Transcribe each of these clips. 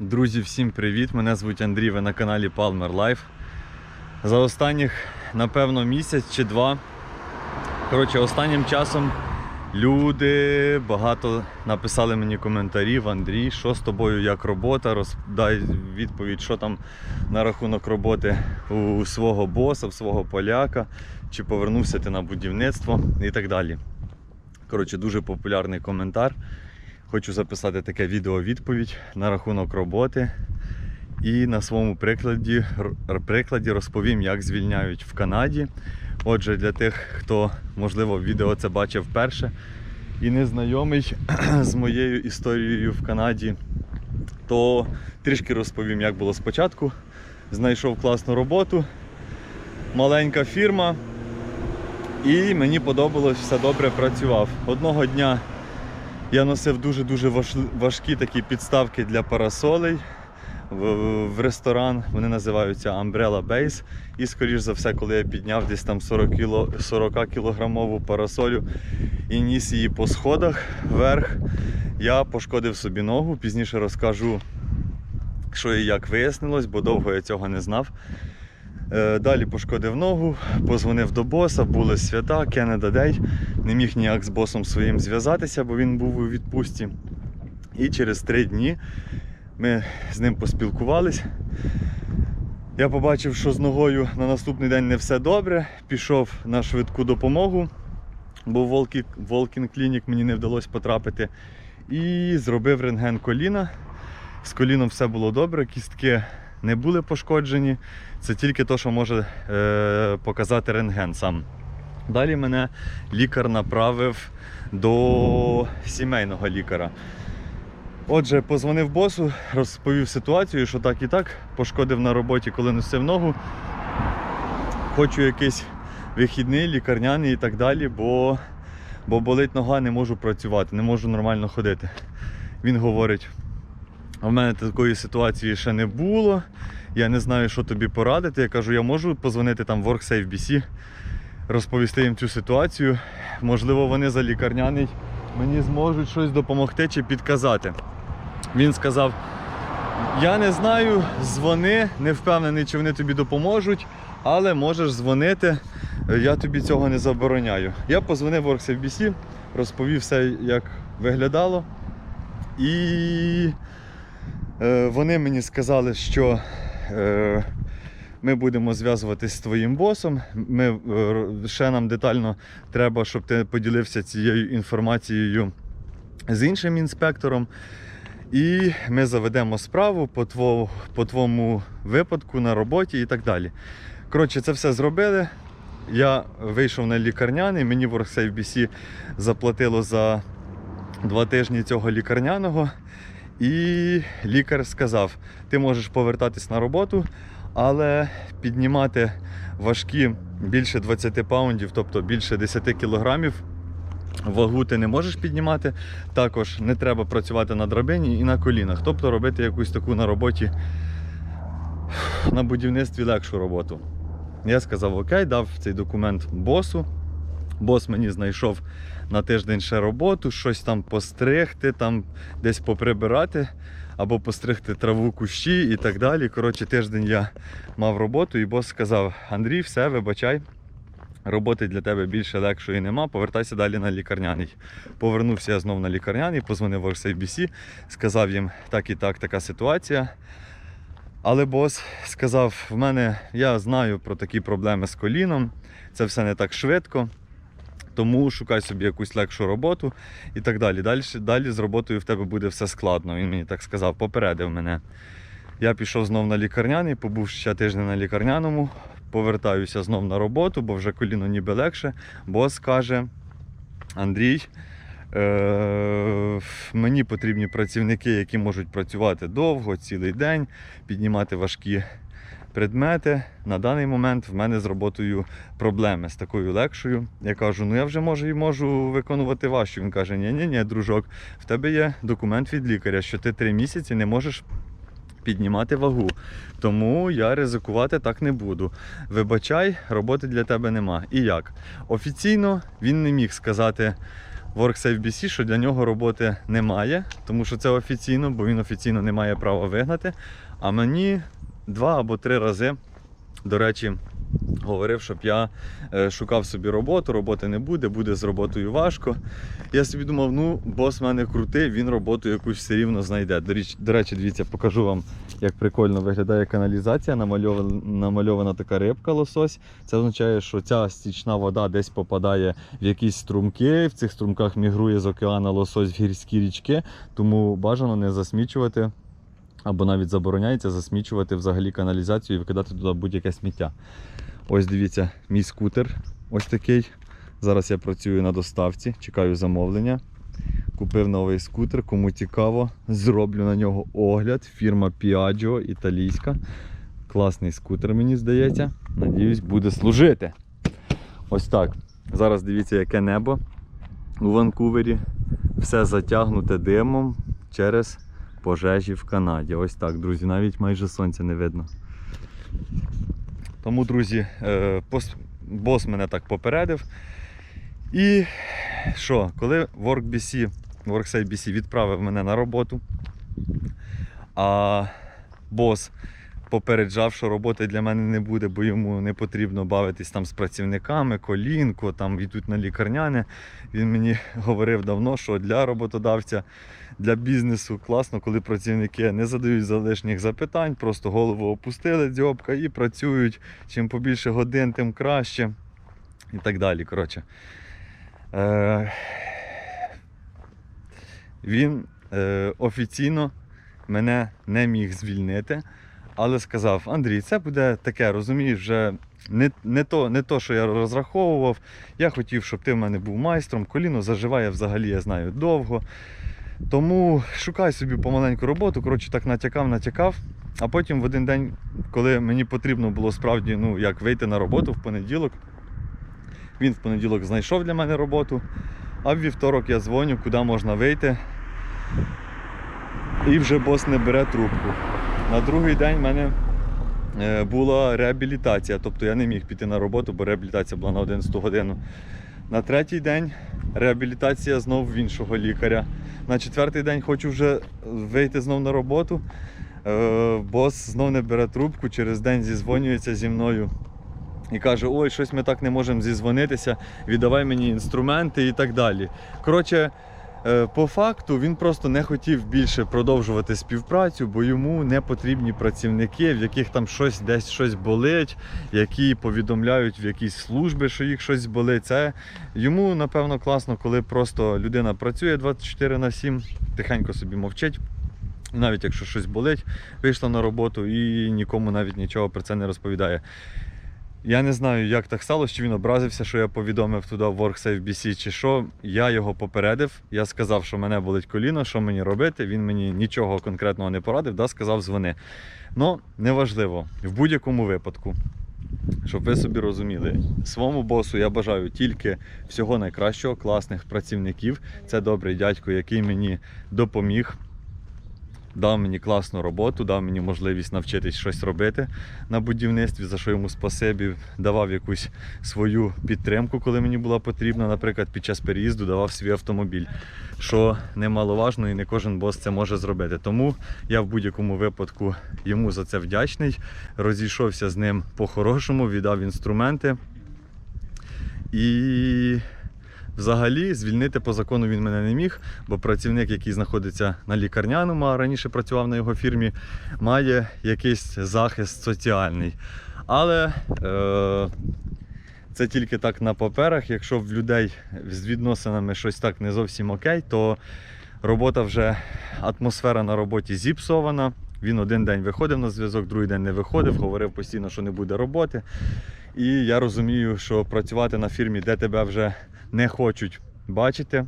Друзі, всім привіт! Мене звуть Андрій, ви на каналі Palmer Life. За останніх, напевно, місяць чи два. Коротше, останнім часом люди багато написали мені коментарів. Андрій, що з тобою, як робота? Роз... Дай відповідь, що там на рахунок роботи у свого боса, у свого поляка, чи повернувся ти на будівництво і так далі. Коротше, дуже популярний коментар. Хочу записати таке відео-відповідь на рахунок роботи. І на своєму прикладі, прикладі розповім, як звільняють в Канаді. Отже, для тих, хто, можливо, відео це бачив вперше і не знайомий з моєю історією в Канаді, то трішки розповім, як було спочатку. Знайшов класну роботу, маленька фірма, і мені подобалось, все добре працював. Одного дня я носив дуже-дуже важкі такі підставки для парасолей в, ресторан. Вони називаються Umbrella Base. І, скоріш за все, коли я підняв десь там 40 кіло, 40 кілограмову парасолю і ніс її по сходах вверх, я пошкодив собі ногу. Пізніше розкажу, що і як вияснилось, бо довго я цього не знав. Е, Далі пошкодив ногу, позвонив до боса, були свята, Canada Day. Не міг ніяк з босом своїм зв'язатися, бо він був у відпустці. І через три дні ми з ним поспілкувались. Я побачив, що з ногою на наступний день не все добре. Пішов на швидку допомогу, бо в Walking Clinic мені не вдалося потрапити. І зробив рентген коліна. З коліном все було добре, кістки не були пошкоджені. Це тільки те, що може е, показати рентген сам. Далі мене лікар направив до сімейного лікаря. Отже, позвонив босу, розповів ситуацію, що так і так, пошкодив на роботі, коли носив ногу. Хочу якийсь вихідний, лікарняний і так далі, бо, бо болить нога, не можу працювати, не можу нормально ходити. Він говорить, а в мене такої ситуації ще не було. Я не знаю, що тобі порадити. Я кажу, я можу позвонити там в WorkSafe BC, розповісти їм цю ситуацію. Можливо, вони за лікарняний мені зможуть щось допомогти чи підказати. Він сказав: я не знаю, дзвони, не впевнений, чи вони тобі допоможуть, але можеш дзвонити, я тобі цього не забороняю. Я позвонив в WorkSafe BC, розповів все, як виглядало. І вони мені сказали, що е, ми будемо зв'язуватись з твоїм босом. Ми, е, ще нам детально треба, щоб ти поділився цією інформацією з іншим інспектором. І ми заведемо справу по, тво, по твоєму випадку на роботі і так далі. Коротше, це все зробили. Я вийшов на лікарняний, мені WorkSafe BC заплатило за два тижні цього лікарняного. І лікар сказав: ти можеш повертатись на роботу, але піднімати важкі більше 20 паундів, тобто більше 10 кілограмів. Вагу ти не можеш піднімати. Також не треба працювати на драбині і на колінах. Тобто робити якусь таку на роботі на будівництві легшу роботу. Я сказав окей, дав цей документ босу. Бос мені знайшов на тиждень ще роботу, щось там постригти, там десь поприбирати або постригти траву кущі і так далі. Коротше, тиждень я мав роботу, і бос сказав: Андрій, все, вибачай, роботи для тебе більше легшої нема, повертайся далі на лікарняний. Повернувся я знову на лікарняний, позвонив в RCBC, сказав їм так і так, така ситуація. Але бос сказав: в мене я знаю про такі проблеми з коліном, це все не так швидко. Тому шукай собі якусь легшу роботу і так далі. Далі, далі з роботою в тебе буде все складно. Він мені так сказав, попередив мене. Я пішов знов на лікарняний, побув ще тиждень на лікарняному, повертаюся знов на роботу, бо вже коліно ніби легше. Бос каже: Андрій, е- мені потрібні працівники, які можуть працювати довго, цілий день, піднімати важкі предмети. На даний момент в мене з роботою проблеми з такою легшою. Я кажу, ну я вже можу і можу виконувати вашу. Він каже, ні, ні, ні, дружок, в тебе є документ від лікаря, що ти три місяці не можеш піднімати вагу. Тому я ризикувати так не буду. Вибачай, роботи для тебе нема. І як? Офіційно він не міг сказати WorkSafe BC, що для нього роботи немає, тому що це офіційно, бо він офіційно не має права вигнати. А мені два або три рази, до речі, говорив, щоб я е, шукав собі роботу, роботи не буде, буде з роботою важко. Я собі думав, ну, бос в мене крутий, він роботу якусь все рівно знайде. До речі, дивіться, покажу вам, як прикольно виглядає каналізація. Намальована, намальована така рибка лосось. Це означає, що ця стічна вода десь попадає в якісь струмки. В цих струмках мігрує з океану лосось в гірські річки, тому бажано не засмічувати. Або навіть забороняється засмічувати взагалі каналізацію і викидати туди будь-яке сміття. Ось дивіться, мій скутер ось такий. Зараз я працюю на доставці, чекаю замовлення. Купив новий скутер, кому цікаво, зроблю на нього огляд. Фірма Piaggio італійська. Класний скутер, мені здається. Надіюсь, буде служити. Ось так. Зараз дивіться, яке небо у Ванкувері. Все затягнуте димом через пожежі в Канаді. Ось так, друзі, навіть майже сонця не видно. Тому, друзі, е, бос мене так попередив. І що, коли WorkBC, WorkSafe BC відправив мене на роботу, а бос попереджав, що роботи для мене не буде, бо йому не потрібно бавитись там з працівниками, колінко, там йдуть на лікарняне. Він мені говорив давно, що для роботодавця, для бізнесу класно, коли працівники не задають залишніх запитань, просто голову опустили дзьобка і працюють. Чим побільше годин, тим краще. І так далі. Коротше. Е, він е, офіційно мене не міг звільнити, але сказав: Андрій, це буде таке, розумієш, вже не, не, то, не то, що я розраховував. Я хотів, щоб ти в мене був майстром. Коліно заживає взагалі, я знаю, довго. Тому шукай собі помаленьку роботу. Коротше, так натякав, натякав. А потім в один день, коли мені потрібно було справді ну, як вийти на роботу в понеділок, він в понеділок знайшов для мене роботу, а в вівторок я дзвоню, куди можна вийти. І вже бос не бере трубку. На другий день в мене е, була реабілітація, тобто я не міг піти на роботу, бо реабілітація була на 11 годину. На третій день реабілітація знов в іншого лікаря. На четвертий день хочу вже вийти знов на роботу. Е, Бос знов не бере трубку, через день зізвонюється зі мною і каже: Ой, щось ми так не можемо зізвонитися, віддавай мені інструменти і так далі. Коротше, по факту він просто не хотів більше продовжувати співпрацю, бо йому не потрібні працівники, в яких там щось десь щось болить, які повідомляють в якісь служби, що їх щось болить. Це йому, напевно, класно, коли просто людина працює 24 на 7, тихенько собі мовчить. Навіть якщо щось болить, вийшла на роботу і нікому навіть нічого про це не розповідає. Я не знаю, як так сталося, чи він образився, що я повідомив туди в WorkSafe BC, чи що. Я його попередив. Я сказав, що мене болить коліно, що мені робити. Він мені нічого конкретного не порадив, да, сказав дзвони. Ну, неважливо, в будь-якому випадку, щоб ви собі розуміли, своєму босу я бажаю тільки всього найкращого, класних працівників. Це добрий дядько, який мені допоміг дав мені класну роботу, дав мені можливість навчитись щось робити на будівництві, за що йому спасибі, давав якусь свою підтримку, коли мені була потрібна. Наприклад, під час переїзду давав свій автомобіль, що немаловажно і не кожен бос це може зробити. Тому я в будь-якому випадку йому за це вдячний. Розійшовся з ним по-хорошому, віддав інструменти. І Взагалі, звільнити по закону він мене не міг, бо працівник, який знаходиться на лікарняному, а раніше працював на його фірмі, має якийсь захист соціальний. Але е, це тільки так на паперах. Якщо в людей з відносинами щось так не зовсім окей, то робота вже атмосфера на роботі зіпсована. Він один день виходив на зв'язок, другий день не виходив, говорив постійно, що не буде роботи. І я розумію, що працювати на фірмі, де тебе вже не хочуть бачити.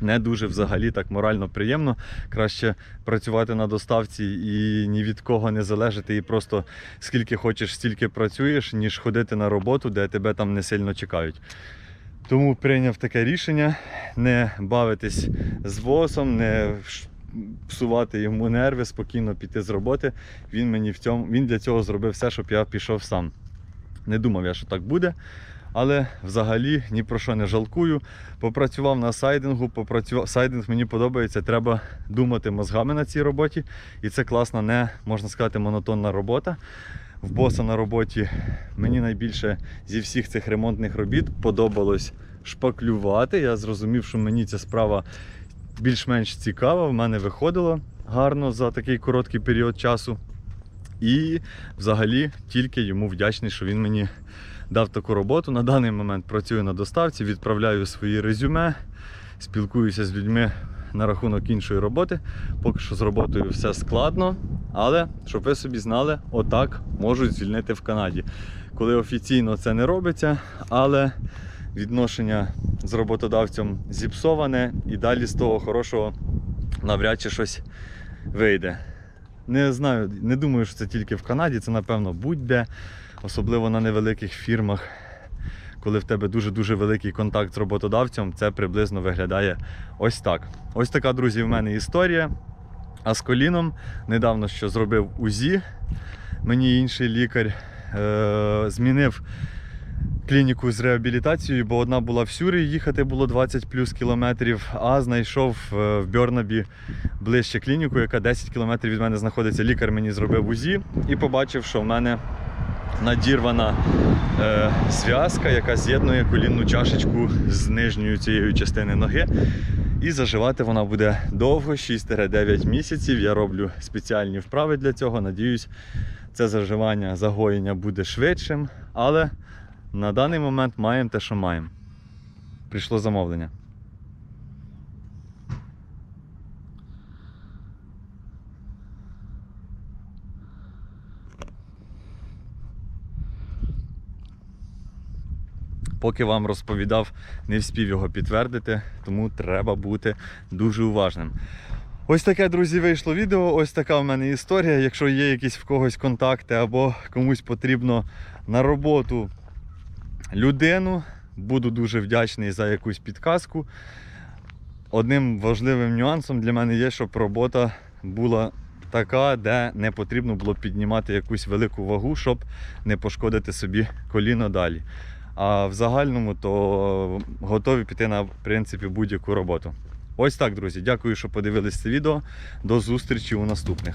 Не дуже взагалі так морально приємно. Краще працювати на доставці і ні від кого не залежати, і просто скільки хочеш, стільки працюєш, ніж ходити на роботу, де тебе там не сильно чекають. Тому прийняв таке рішення не бавитись з босом, не псувати йому нерви, спокійно піти з роботи. Він мені в цьому він для цього зробив все, щоб я пішов сам. Не думав я, що так буде. Але взагалі ні про що не жалкую. Попрацював на сайдингу, попрацював. Сайдинг мені подобається. Треба думати мозгами на цій роботі. І це класна, не можна сказати, монотонна робота. В боса на роботі мені найбільше зі всіх цих ремонтних робіт подобалось шпаклювати. Я зрозумів, що мені ця справа більш-менш цікава. В мене виходило гарно за такий короткий період часу. І взагалі тільки йому вдячний, що він мені дав таку роботу. На даний момент працюю на доставці, відправляю свої резюме, спілкуюся з людьми на рахунок іншої роботи. Поки що з роботою все складно, але щоб ви собі знали, отак можуть звільнити в Канаді. Коли офіційно це не робиться, але відношення з роботодавцем зіпсоване і далі з того хорошого навряд чи щось вийде. Не знаю, не думаю, що це тільки в Канаді, це напевно будь-де, особливо на невеликих фірмах. Коли в тебе дуже-дуже великий контакт з роботодавцем, це приблизно виглядає ось так. Ось така, друзі, в мене історія. А з коліном недавно що зробив УЗІ. Мені інший лікар е- змінив клініку з реабілітацією, бо одна була в Сюрі, їхати було 20 плюс кілометрів, а знайшов е, в Бьорнабі ближче клініку, яка 10 кілометрів від мене знаходиться. Лікар мені зробив УЗІ і побачив, що в мене надірвана е, зв'язка, яка з'єднує колінну чашечку з нижньою цією частини ноги. І заживати вона буде довго, 6-9 місяців. Я роблю спеціальні вправи для цього. Надіюсь, це заживання, загоєння буде швидшим. Але на даний момент маємо те, що маємо. Прийшло замовлення. Поки вам розповідав, не вспів його підтвердити, тому треба бути дуже уважним. Ось таке, друзі, вийшло відео. Ось така в мене історія. Якщо є якісь в когось контакти або комусь потрібно на роботу людину, буду дуже вдячний за якусь підказку. Одним важливим нюансом для мене є, щоб робота була така, де не потрібно було піднімати якусь велику вагу, щоб не пошкодити собі коліно далі. А в загальному то готові піти на принципі будь-яку роботу. Ось так, друзі. Дякую, що подивились це відео. До зустрічі у наступних.